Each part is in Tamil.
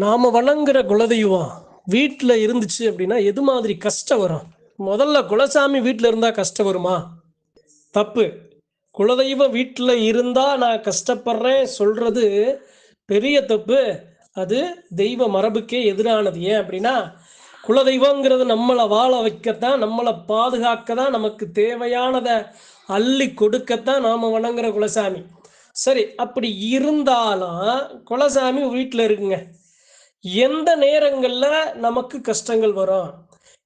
நாம் வணங்குற குலதெய்வம் வீட்டில் இருந்துச்சு அப்படின்னா எது மாதிரி கஷ்டம் வரும்? முதல்ல குலசாமி வீட்டில் இருந்தால் கஷ்டம் வருமா? தப்பு. குலதெய்வம் வீட்டில் இருந்தால் நான் கஷ்டப்படுறேன் சொல்கிறது பெரிய தப்பு. அது தெய்வ மரபுக்கே எதிரானது. ஏன் அப்படின்னா குலதெய்வங்கிறது நம்மளை வாழ வைக்கத்தான் நம்மளை பாதுகாக்க தான் நமக்கு தேவையானதை அள்ளி கொடுக்கத்தான் நாம் வணங்குற குலசாமி. சரி அப்படி இருந்தாலும் குலசாமி வீட்டில் இருக்குங்க. எந்த நேரங்களில் நமக்கு கஷ்டங்கள் வரும்?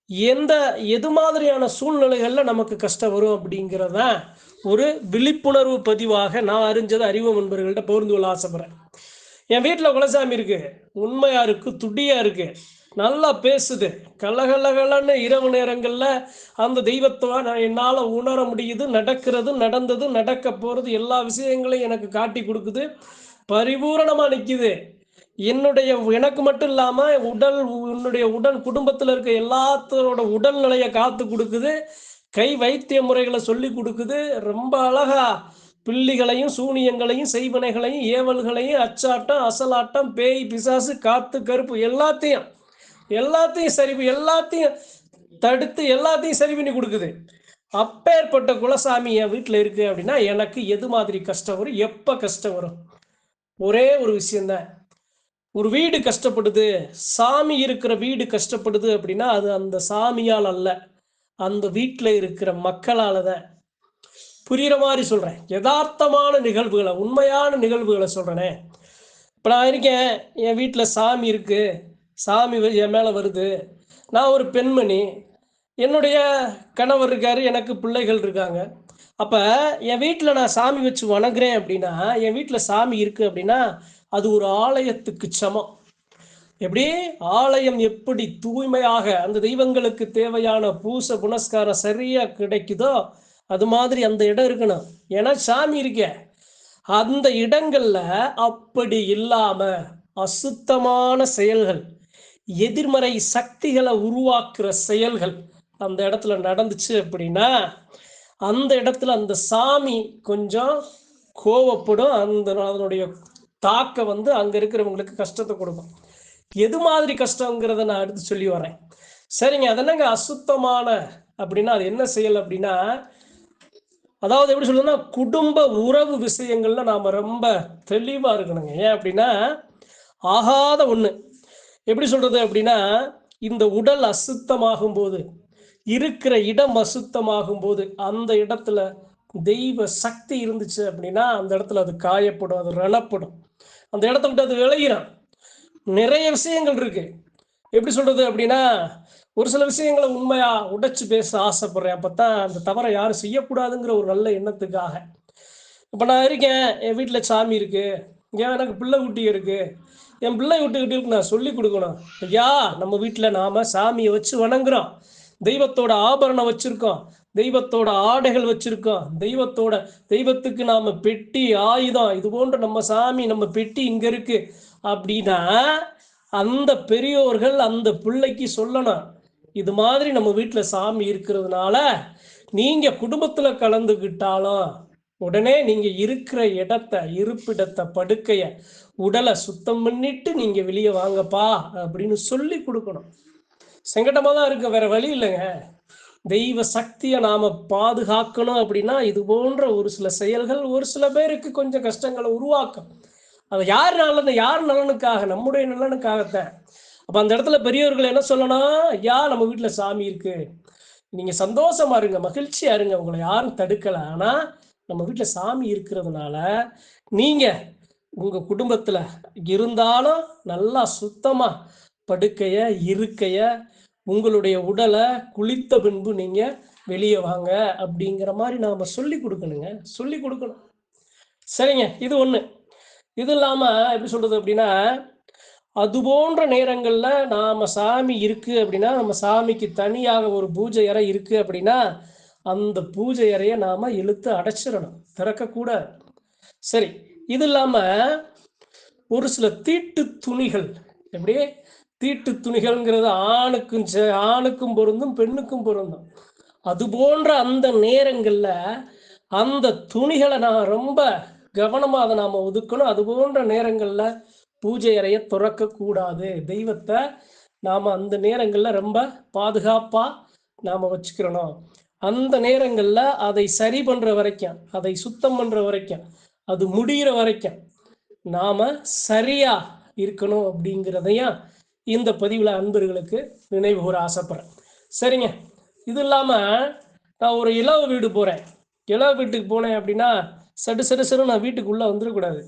எந்த எது மாதிரியான சூழ்நிலைகளில் நமக்கு கஷ்டம் வரும் அப்படிங்கிறத ஒரு விழிப்புணர்வு பதிவாக நான் அறிஞ்சதை அறிவு நண்பர்கள்ட்ட பகிர்ந்து கொள்ள ஆசைப்படுறேன். என் வீட்டில் குலசாமி இருக்கு. உண்மையா இருக்கு துடியா இருக்கு. நல்லா பேசுது. கலகலகலன்னு இரவு நேரங்களில் அந்த தெய்வத்தை நான் என்னால் உணர முடியுது நடக்கிறது நடந்தது நடக்க போகிறது எல்லா விஷயங்களையும் எனக்கு காட்டி கொடுக்குது. பரிபூரணமாக நிற்கிது என்னுடைய எனக்கு மட்டும் இல்லாமல் உடல் உன்னுடைய உடல் குடும்பத்தில் இருக்க எல்லாத்தோட உடல்நிலையை காத்து கொடுக்குது. கை வைத்திய முறைகளை சொல்லி கொடுக்குது. ரொம்ப அழகா பிள்ளிகளையும் சூனியங்களையும் செய்வனைகளையும் ஏவல்களையும் அச்சாட்டம் அசலாட்டம் பேய் பிசாசு காத்து கருப்பு எல்லாத்தையும் எல்லாத்தையும் சரி எல்லாத்தையும் தடுத்து எல்லாத்தையும் சரி பண்ணி கொடுக்குது. அப்பேற்பட்ட குலசாமி என் வீட்டில் இருக்கு அப்படின்னா எனக்கு எது மாதிரி கஷ்டம் வரும்? எப்போ கஷ்டம் வரும்? ஒரே ஒரு விஷயம்தான். ஒரு வீடு கஷ்டப்படுது சாமி இருக்கிற வீடு கஷ்டப்படுது அப்படின்னா அது அந்த சாமியால் அல்ல. அந்த வீட்டில் இருக்கிற மக்களால் தான் புரிகிற மாதிரி சொல்கிறேன் யதார்த்தமான நிகழ்வுகளை உண்மையான நிகழ்வுகளை சொல்கிறேனே இப்போ நான் இருக்கேன் என் வீட்டில் சாமி இருக்குது சாமி என் மேலே வருது. நான் ஒரு பெண்மணி. என்னுடைய கணவர் இருக்காரு எனக்கு பிள்ளைகள் இருக்காங்க. அப்போ என் வீட்டில் நான் சாமி வச்சு வணங்குறேன் அப்படின்னா என் வீட்டில் சாமி இருக்குது அப்படின்னா அது ஒரு ஆலயத்துக்கு சமம். எப்படி? ஆலயம் எப்படி தூய்மையாக அந்த தெய்வங்களுக்கு தேவையான பூச புனஸ்காரம் சரியா கிடைக்குதோ அது மாதிரி அந்த இடம் இருக்கணும். ஏன்னா சாமி இருக்க. அந்த இடங்கள்ல அப்படி இல்லாம அசுத்தமான செயல்கள் எதிர்மறை சக்திகளை உருவாக்குற செயல்கள் அந்த இடத்துல நடந்துச்சு அப்படின்னா அந்த இடத்துல அந்த சாமி கொஞ்சம் கோவப்படும். அந்த அதனுடைய தாக்க வந்து அங்க இருக்கிறவங்களுக்கு கஷ்டத்தை கொடுக்கும். எது மாதிரி கஷ்டங்கிறத நான் அடுத்து சொல்லி வரேன். சரிங்க அதென்னங்க அசுத்தமான அப்படின்னா அது என்ன செயல் அப்படின்னா அதாவது எப்படி சொல்லுன்னா குடும்ப உறவு விஷயங்கள்ல நாம ரொம்ப தெளிவா இருக்கணுங்க. ஏன் அப்படின்னா ஆகாத ஒண்ணு. எப்படி சொல்றது அப்படின்னா இந்த உடல் அசுத்தமாகும் போது இருக்கிற இடம் அசுத்தமாகும் போது அந்த இடத்துல தெய்வ சக்தி இருந்துச்சு அப்படின்னா அந்த இடத்துல அது காயப்படும் அது ரணப்படும். அந்த இடத்த விட்டு அது விளையிடும் நிறைய விஷயங்கள் இருக்கு. எப்படி சொல்றது அப்படின்னா ஒரு சில விஷயங்களை உண்மையா உடைச்சு பேச ஆசைப்படுறேன். அப்பத்தான் அந்த தவறை யாரும் செய்யக்கூடாதுங்கிற ஒரு நல்ல எண்ணத்துக்காக. இப்போ நான் இருக்கேன் என் வீட்டில் சாமி இருக்கு ஏன் எனக்கு பிள்ளை குட்டி இருக்கு என் பிள்ளை விட்டுக்கிட்டு நான் சொல்லி கொடுக்கணும். ஐயா நம்ம வீட்டில் நாம சாமியை வச்சு வணங்குறோம். தெய்வத்தோட ஆபரணம் வச்சிருக்கோம். தெய்வத்தோட ஆடைகள் வச்சிருக்கோம் தெய்வத்தோட தெய்வத்துக்கு நாம பெட்டி ஆயுதம். இது போன்ற நம்ம சாமி நம்ம பெட்டி இங்க இருக்கு. அப்படின்னா அந்த பெரியோர்கள் அந்த பிள்ளைக்கு சொல்லணும். இது மாதிரி நம்ம வீட்டில் சாமி இருக்கிறதுனால நீங்க குடும்பத்துல கலந்துக்கிட்டாலும் உடனே நீங்க இருக்கிற இடத்த இருப்பிடத்தை படுக்கைய உடலை சுத்தம் பண்ணிட்டு நீங்க வெளியே வாங்கப்பா அப்படின்னு சொல்லி கொடுக்கணும். சங்கடமா தான் இருக்கு வேற வழி இல்லைங்க. தெய்வ சக்தியை நாம பாதுகாக்கணும் அப்படின்னா இது போன்ற ஒரு சில செயல்கள் ஒரு சில பேருக்கு கொஞ்சம் கஷ்டங்களை உருவாக்கும். அது யார் நலன் யார் நலனுக்காக நம்முடைய நலனுக்காகத்தான் அப்ப அந்த இடத்துல பெரியவர்கள் என்ன சொல்லணும் ஐயா நம்ம வீட்டுல சாமி இருக்கு. நீங்க சந்தோஷமா இருங்க மகிழ்ச்சியா இருங்க. உங்களை யாரும் தடுக்கல. ஆனா நம்ம வீட்டுல சாமி இருக்கிறதுனால நீங்க உங்க குடும்பத்துல இருந்தாலும் நல்லா சுத்தமா படுக்கைய இருக்கைய உங்களுடைய உடலை குளித்த பின்பு நீங்க வெளியே வாங்க அப்படிங்கிற மாதிரி நாம சொல்லி கொடுக்கணுங்க. சொல்லி கொடுக்கணும். சரிங்க இது ஒண்ணு. இது இல்லாம எப்படி சொல்றது அப்படின்னா அது போன்ற நேரங்கள்ல நாம சாமி இருக்கு அப்படின்னா நம்ம சாமிக்கு தனியாக ஒரு பூஜை அறை இருக்கு அப்படின்னா அந்த பூஜை அறையை நாம இழுத்து அடைச்சிடணும். திறக்கக்கூடாது. சரி இது இல்லாம ஒரு சில தீட்டு துணிகள் எப்படி? தீட்டு துணிகள்ங்கிறது ஆணுக்கும் ஆணுக்கும் பொருந்தும் பெண்ணுக்கும் பொருந்தும். அது போன்ற அந்த நேரங்கள்ல அந்த துணிகளை நான் ரொம்ப கவனமாக அதை நாம் ஒதுக்கணும். அது போன்ற நேரங்களில் பூஜை அறையை திறக்கக்கூடாது. தெய்வத்தை நாம் அந்த நேரங்களில் ரொம்ப பாதுகாப்பாக நாம் வச்சுக்கிறணும். அந்த நேரங்களில் அதை சரி பண்ணுற வரைக்கும் அதை சுத்தம் பண்ணுற வரைக்கும் அது முடிகிற வரைக்கும் நாம் சரியாக இருக்கணும் அப்படிங்கிறதையும் இந்த பதிவில் அன்பர்களுக்கு நினைவு கூற ஆசைப்பட்றேன். சரிங்க. இது இல்லாமல் நான் ஒரு இலவ வீடு போகிறேன் இலவ வீட்டுக்கு போனேன் அப்படின்னா சடு சடு சடு நான் வீட்டுக்குள்ளே வந்துடக்கூடாது.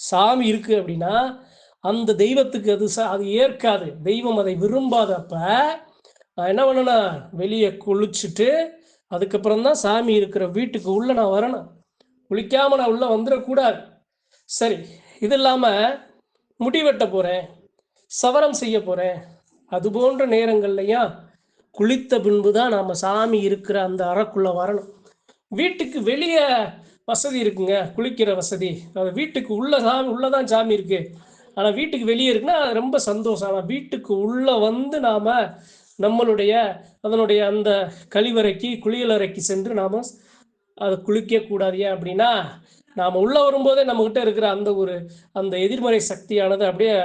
சாமி இருக்குது அப்படின்னா அந்த தெய்வத்துக்கு அது ச அது ஏற்காது. தெய்வம் அதை விரும்பாதப்ப நான் என்ன பண்ணேன்னா வெளியே குளிச்சுட்டு அதுக்கப்புறம் தான் சாமி இருக்கிற வீட்டுக்கு உள்ளே நான் வரணும். குளிக்காமல் நான் உள்ளே வந்துடக்கூடாது. சரி. இது இல்லாமல் முடி வெட்ட போகிறேன் சவரம் செய்ய போகிறேன் அது போன்ற நேரங்கள்லையும் குளித்த பின்பு தான் நாம் சாமி இருக்கிற அந்த அறக்குள்ளே வரணும். வீட்டுக்கு வெளியே வசதி இருக்குங்க குளிக்கிற வசதி. அது வீட்டுக்கு உள்ள சாமி உள்ளே தான் சாமி இருக்கு. ஆனால் வீட்டுக்கு வெளியே இருக்குன்னா அது ரொம்ப சந்தோஷம். ஆனால் வீட்டுக்கு உள்ளே வந்து நாம் நம்மளுடைய அதனுடைய அந்த கழிவறைக்கு குளியலறைக்கு சென்று நாம் அதை குளிக்கக்கூடாது. ஏன் அப்படின்னா நாம் உள்ளே வரும்போதே நம்மக்கிட்ட இருக்கிற அந்த ஒரு அந்த எதிர்மறை சக்தியானது அப்படியே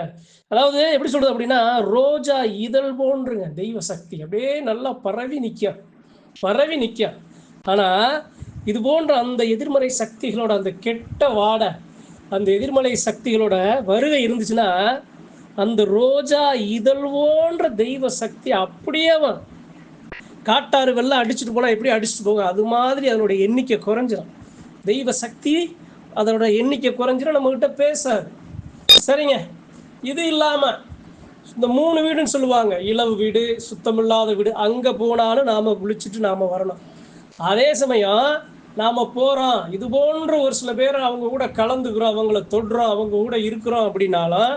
அதாவது எப்படி சொல்றது அப்படின்னா ரோஜா இதழ் போன்றுங்க தெய்வ சக்தி. அப்படியே நல்லா பரவி நிற்கும் பரவி நிற்கும் ஆனால் இது போன்ற அந்த எதிர்மறை சக்திகளோட அந்த கெட்ட வாடை அந்த எதிர்மறை சக்திகளோட வருகை இருந்துச்சுன்னா அந்த ரோஜா இதழ் போன்ற தெய்வ சக்தி அப்படியே காட்டாறு வெள்ளம் அடிச்சுட்டு போனால் எப்படி அடிச்சுட்டு போகும் அது மாதிரி அதனுடைய எண்ணிக்கை குறைஞ்சிடும் தெய்வ சக்தி அதனோட எண்ணிக்கை குறைஞ்சிரும் நம்மக்கிட்ட பேசாது. சரிங்க. இது இல்லாமல் இந்த மூணு வீடுன்னு சொல்லுவாங்க. இளவு வீடு சுத்தமில்லாத வீடு அங்கே போனாலும் நாம் குளிச்சுட்டு நாம் வரணும். அதே சமயம் நாம் போகிறோம் இது போன்ற ஒரு சில பேர் அவங்க கூட கலந்துக்கிறோம் அவங்கள தொடுறோம் அவங்க கூட இருக்கிறோம் அப்படின்னாலும்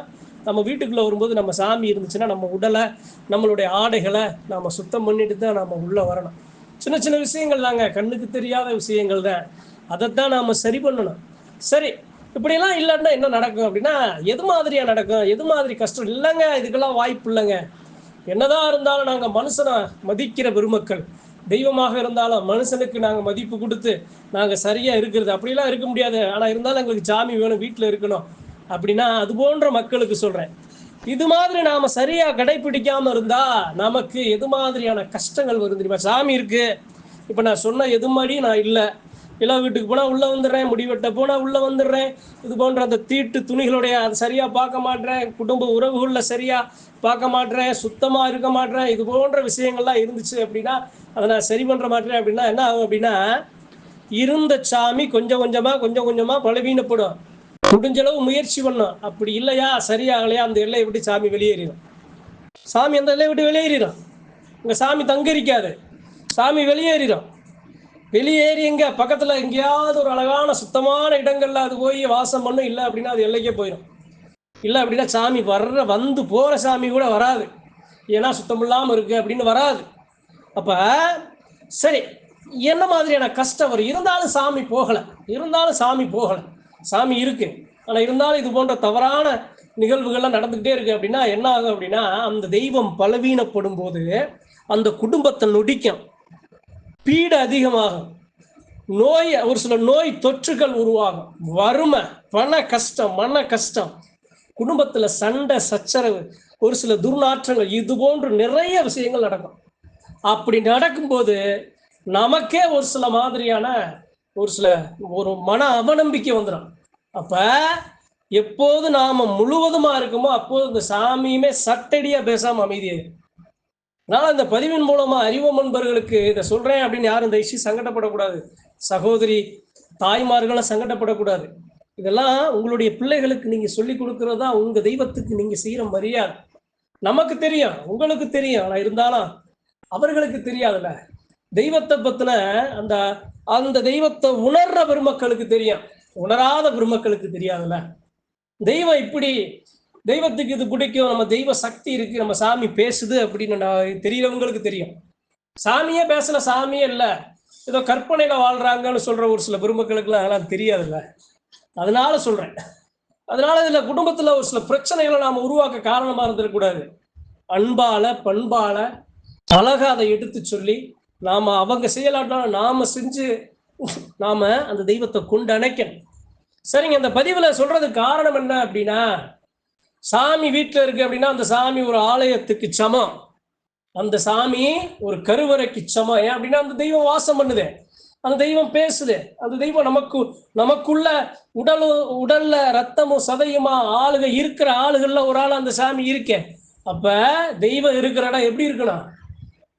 நம்ம வீட்டுக்குள்ளே வரும்போது நம்ம சாமி இருந்துச்சுன்னா நம்ம உடலை நம்மளுடைய ஆடைகளை நாம் சுத்தம் பண்ணிட்டு தான் நாம் உள்ளே வரணும். சின்ன சின்ன விஷயங்கள் தாங்க கண்ணுக்கு தெரியாத விஷயங்கள் தான் அதைத்தான் நாம் சரி பண்ணணும். சரி இப்படியெல்லாம் இல்லைன்னா என்ன நடக்கும் அப்படின்னா எது மாதிரியா நடக்கும்? எது மாதிரி கஷ்டம்? இல்லைங்க இதுக்கெல்லாம் வாய்ப்பு இல்லைங்க. என்னதான் இருந்தாலும் நாங்கள் மனுஷனை மதிக்கிற பெருமக்கள். தெய்வமாக இருந்தாலும் மனுஷனுக்கு நாங்கள் மதிப்பு கொடுத்து நாங்கள் சரியாக இருக்கிறது. அப்படிலாம் இருக்க முடியாது. ஆனால் இருந்தாலும் எங்களுக்கு சாமி வேணும் வீட்டில் இருக்கணும் அப்படின்னா அது போன்ற மக்களுக்கு சொல்கிறேன் இது மாதிரி நாம் சரியாக கடைபிடிக்காம இருந்தால் நமக்கு எது மாதிரியான கஷ்டங்கள் வரும் தெரியுமா? சாமி இருக்கு. இப்போ நான் சொன்ன எது மாதிரி நான் இல்லை. இள வீட்டுக்கு போனால் உள்ளே வந்துடுறேன் முடி வெட்ட போனால் உள்ளே வந்துடுறேன். இது போன்ற அந்த தீட்டு துணிகளுடைய அதை சரியாக பார்க்க மாட்டேறேன் குடும்ப உறவுகளில் சரியாக பார்க்க மாட்டேறேன் சுத்தமாக இருக்க மாட்டேறேன் இது போன்ற விஷயங்கள்லாம் இருந்துச்சு அப்படின்னா அதை நான் சரி பண்ணுற மாட்டேறேன் அப்படின்னா என்ன ஆகும் அப்படின்னா இருந்த சாமி கொஞ்சம் கொஞ்சமாக கொஞ்சம் கொஞ்சமாக பலவீனப்படும். முடிஞ்ச அளவு முயற்சி பண்ணும். அப்படி இல்லையா? சரியாகலையா? அந்த எல்லையை விட்டு சாமி வெளியேறிடும். சாமி அந்த எல்லையை விட்டு வெளியேறிடும். உங்கள் சாமி தங்கரிக்காது. சாமி வெளியேறிடும். வெளியேறி எங்க பக்கத்தில் எங்கேயாவது ஒரு அழகான சுத்தமான இடங்கள்ல அது போய் வாசம் பண்ணும். இல்லை அப்படின்னா அது எல்லைக்கே போயிடும் இல்லை அப்படின்னா சாமி வர்ற வந்து போகிற சாமி கூட வராது. ஏன்னா சுத்தம் இல்லாமல் இருக்கு அப்படின்னு வராது. அப்போ சரி என்ன மாதிரியான கஷ்டம் வரும்? இருந்தாலும் சாமி போகலை. இருந்தாலும் சாமி போகலை. சாமி இருக்கு. ஆனால் இருந்தாலும் இது போன்ற தவறான நிகழ்வுகள்லாம் நடந்துக்கிட்டே இருக்கு அப்படின்னா என்ன ஆகும் அப்படின்னா அந்த தெய்வம் பலவீனப்படும் போது அந்த குடும்பத்தை நொடிக்கும். பீடு அதிகமாகும். நோய் ஒரு சில நோய் தொற்றுகள் உருவாகும். வறுமை பண கஷ்டம் மன கஷ்டம் குடும்பத்தில் சண்டை சச்சரவு ஒரு சில துர்நாற்றங்கள் இது போன்று நிறைய விஷயங்கள் நடக்கும். அப்படி நடக்கும்போது நமக்கே ஒரு சில மாதிரியான ஒரு சில ஒரு மன அவநம்பிக்கை வந்துடும் அப்போ எப்போது நாம் முழுவதுமாக இருக்குமோ அப்போது இந்த சாமியுமே சட்டடியாக பேசாமல் அமைதியாயிரும். அதனால அந்த பதிவின் மூலமா அறிவோம் நண்பர்களுக்கு இதை சொல்றேன் அப்படின்னு யாரும் தயவுசெய்து சங்கடப்படக்கூடாது. சகோதரி தாய்மார்களும் சங்கடப்படக்கூடாது. இதெல்லாம் உங்களுடைய பிள்ளைகளுக்கு நீங்க சொல்லி கொடுக்கறதா உங்க தெய்வத்துக்கு நீங்க செய்யற மரியாதை. நமக்கு தெரியும் உங்களுக்கு தெரியும். ஆனா இருந்தாலும் அவர்களுக்கு தெரியாதுல்ல. தெய்வத்தை பத்தின அந்த அந்த தெய்வத்தை உணர்ற பெருமக்களுக்கு தெரியும். உணராத பெருமக்களுக்கு தெரியாதுல்ல. தெய்வம் இப்படி தெய்வத்துக்கு இது பிடிக்கும் நம்ம தெய்வ சக்தி இருக்கு நம்ம சாமி பேசுது அப்படின்னு நான் தெரியறவங்களுக்கு தெரியும். சாமியே பேசல சாமியே இல்லை. ஏதோ கற்பனையில வாழ்றாங்கன்னு சொல்ற ஒரு சில பெருமக்களுக்குலாம் அதெல்லாம் தெரியாதுல்ல. அதனால சொல்றேன். அதனால இதுல குடும்பத்துல ஒரு சில பிரச்சனைகளை நாம உருவாக்க காரணமா இருந்துடக்கூடாது அன்பால பண்பால அழகா அதை எடுத்து சொல்லி நாம அவங்க செய்யலாட்டாலும் நாம செஞ்சு நாம அந்த தெய்வத்தை கொண்டு அணைக்கணும். சரிங்க இந்த பதிவுல சொல்றதுக்கு காரணம் என்ன அப்படின்னா சாமி வீட்டில் இருக்கு அப்படின்னா அந்த சாமி ஒரு ஆலயத்துக்கு சமம். அந்த சாமி ஒரு கருவறைக்கு சமம். ஏன் அப்படின்னா அந்த தெய்வம் வாசம் பண்ணுது. அந்த தெய்வம் பேசுது. அந்த தெய்வம் நமக்கு நமக்குள்ள உடல் உடல்ல ரத்தமும் சதையுமா ஆளுக இருக்கிற ஆளுகள்ல ஒரு ஆள் அந்த சாமி இருக்கேன் அப்ப தெய்வம் இருக்கிற இடம் எப்படி இருக்கணும்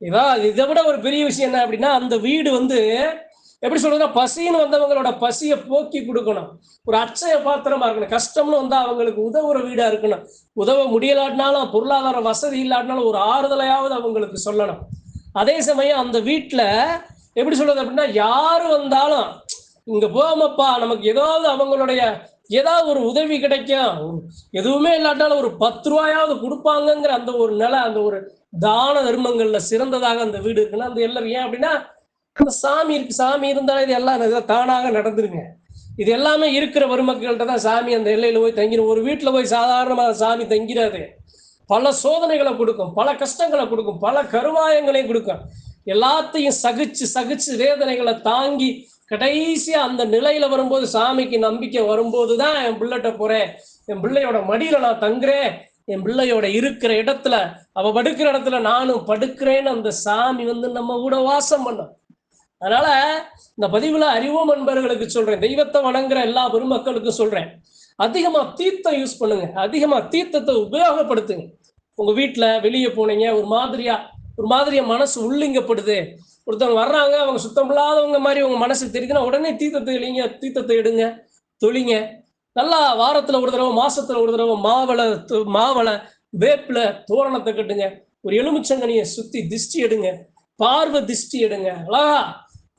இதான் இதை விட ஒரு பெரிய விஷயம் என்ன அப்படின்னா அந்த வீடு வந்து எப்படி சொல்றதுன்னா பசின்னு வந்தவங்களோட பசியை போக்கி கொடுக்கணும். ஒரு அச்சய பாத்திரமா இருக்கணும். கஷ்டம்னு வந்தா அவங்களுக்கு உதவுற வீடா இருக்கணும். உதவ முடியலாட்டினாலும் பொருளாதார வசதி இல்லாட்டினாலும் ஒரு ஆறுதலையாவது அவங்களுக்கு சொல்லணும். அதே சமயம் அந்த வீட்டில் எப்படி சொல்றது அப்படின்னா யாரு வந்தாலும் இங்க போகாமப்பா நமக்கு ஏதாவது அவங்களுடைய ஏதாவது ஒரு உதவி கிடைக்கும். எதுவுமே இல்லாட்டாலும் ஒரு பத்து ரூபாயாவது கொடுப்பாங்கங்கிற அந்த ஒரு நிலை அந்த ஒரு தான தர்மங்கள்ல சிறந்ததாக அந்த வீடு இருக்குன்னா அந்த எல்லாரும் ஏன் அப்படின்னா அந்த சாமி இருக்கு சாமி இருந்தாலும் இது எல்லாம் தானாக நடந்துருங்க. இது எல்லாமே இருக்கிற வருமக்கள்கிட்ட தான் சாமி அந்த எல்லையில் போய் தங்கிடும் ஒரு வீட்டில் போய் சாதாரணமாக சாமி தங்கிடாது பல சோதனைகளை கொடுக்கும் பல கஷ்டங்களை கொடுக்கும் பல கருவாயங்களையும் கொடுக்கும். எல்லாத்தையும் சகிச்சு சகிச்சு வேதனைகளை தாங்கி கடைசியாக அந்த நிலையில் வரும்போது சாமிக்கு நம்பிக்கை வரும்போது தான் என் பிள்ளைகிட்ட போகிறேன் என் பிள்ளையோட மடியில் நான் தங்குறேன். என் பிள்ளையோட இருக்கிற இடத்துல அவ படுக்கிற இடத்துல நானும் படுக்கிறேன்னு அந்த சாமி வந்து நம்ம கூட வாசம் பண்ணோம். அதனால இந்த பதிவுல அறிவோம் அன்பர்களுக்கு சொல்றேன். தெய்வத்தை வணங்குற எல்லா பெருமக்களுக்கும் சொல்றேன். அதிகமா தீர்த்தம் யூஸ் பண்ணுங்க. அதிகமா தீர்த்தத்தை உபயோகப்படுத்துங்க. உங்க வீட்டுல வெளியே போனீங்க ஒரு மாதிரியா ஒரு மாதிரியா மனசு உள்ளிங்கப்படுது. ஒருத்தவங்க வர்றாங்க அவங்க சுத்தம் இல்லாதவங்க மாதிரி உங்க மனசு தெரியுதுன்னா உடனே தீர்த்தத்தை இல்லைங்க தீர்த்தத்தை எடுங்க தொழிங்க. நல்லா வாரத்துல ஒரு தடவை மாசத்துல ஒரு தடவை மாவளை மாவளை வேப்பில தோரணத்தை கட்டுங்க. ஒரு எலுமிச்சங்கனியை சுத்தி திஷ்டி எடுங்க. பார்வை திஷ்டி எடுங்க. அழகா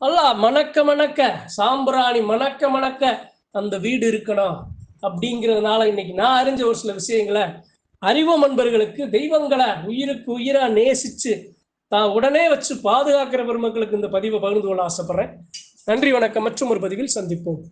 அல்லா மணக்க மணக்க சாம்பிராணி மணக்க மணக்க அந்த வீடு இருக்கணும் அப்படிங்கிறதுனால இன்னைக்கு நான் அறிஞ்ச ஒரு சில விஷயங்களை அறிவோம் அன்பர்களுக்கு தெய்வங்களை உயிருக்கு உயிரா நேசிச்சு தான் உடனே வச்சு பாதுகாக்கிற பெருமக்களுக்கு இந்த பதிவை பகிர்ந்து கொள்ள ஆசைப்படுறேன். நன்றி வணக்கம். மற்றும் ஒரு பதிவில் சந்திப்போம்.